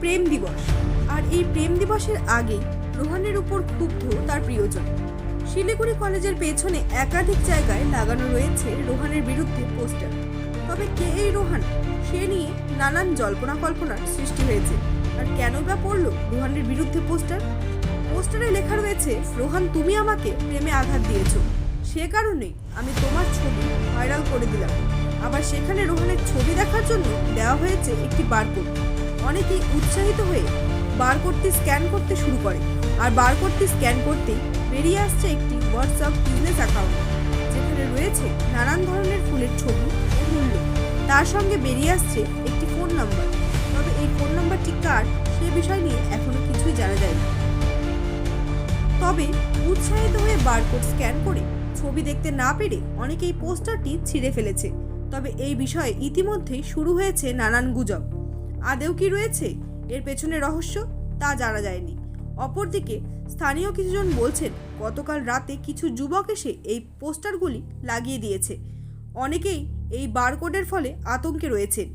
প্রেম দিবস। আর এই প্রেম দিবসের আগেই রোহানের উপর ক্ষুব্ধ তার প্রিয়জন। শিলিগুড়ি কলেজের পেছনে একাধিক জায়গায় লাগানো রয়েছে রোহানের বিরুদ্ধে পোস্টার। তবে কে এই রোহান? সে নিয়ে নানান জল্পনা কল্পনার সৃষ্টি হয়েছে। আর কেন বা পড়ল রোহানের বিরুদ্ধে পোস্টার? পোস্টারে লেখা রয়েছে, রোহান, তুমি আমাকে প্রেমে আঘাত দিয়েছ। সে কারণেই আমি তোমার ছবি ভাইরাল করে দিলাম। আবার সেখানে রোহানের ছবি দেখার জন্য দেওয়া হয়েছে একটি বারকোড। অনেকেই উৎসাহিত হয়ে বারকোডটি স্ক্যান করতে শুরু করে। আর বারকোডটি স্ক্যান করতেই বেরিয়ে আসছে একটি হোয়াটসঅ্যাপ বিজনেস অ্যাকাউন্ট, যেখানে রয়েছে নানান ধরনের ফুলের ছবি ও মূল্য। তার সঙ্গে বেরিয়ে আসছে একটি ফোন নাম্বার। তবে এই ফোন নাম্বারটি কার, সে বিষয় নিয়ে এখনও কিছুই জানা যায়নি। তবে উৎসাহিত হয়ে বারকোড স্ক্যান করে ছবি দেখতে না পেরে অনেকেই পোস্টারটি ছিঁড়ে ফেলেছে। তবে এই বিষয়ে ইতিমধ্যেই শুরু হয়েছে নানান গুজব। আদেও কি রয়েছে? এর পেছনে রহস্য? তা জানা যায়নি। অপরদিকে, স্থানীয় কিছুজন বলছেন, গতকাল রাতে কিছু যুবক এসে এই পোস্টারগুলি লাগিয়ে দিয়েছে। অনেকেই এই বারকোডের ফলে আতঙ্কে রয়েছেন।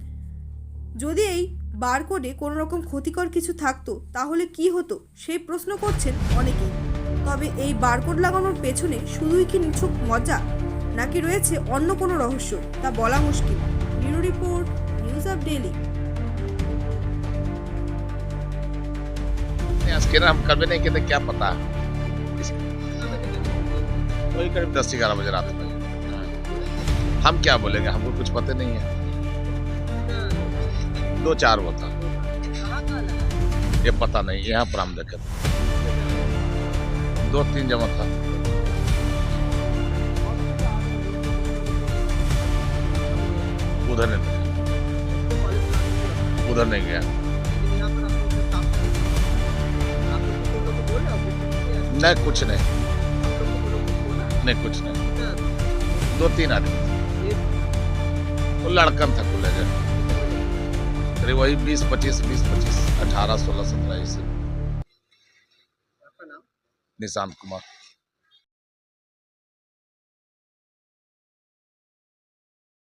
যদি এই বারকোডে কোনো রকম ক্ষতিকর কিছু থাকতো, তাহলে কি হতো? সেই প্রশ্ন করছেন অনেকেই। তবে এই বারকোড লাগানোর পেছনে শুধুই কি নিছক মজা? নাকি রয়েছে অন্য কোনো রহস্য? তা বলা মুশকিল। Bureau report, news of daily इसके ना हम कभी नहीं कहते क्या पता? वही करीब दस ग्यारह बजे रात में। हम क्या बोलेंगे? हमको कुछ पता नहीं है। दो चार वो था ये पता नहीं यहाँ पर हम देखे। थे। दो तीन जमा था। उधर नहीं उधर नहीं गया। नहीं कुछ नहीं। नहीं कुछ नहीं। दो तीन आदमी वो लड़कन था कुल अरे वही बीस पच्चीस बीस पच्चीस अठारह सोलह सत्रह ऐसे निशांत कुमार।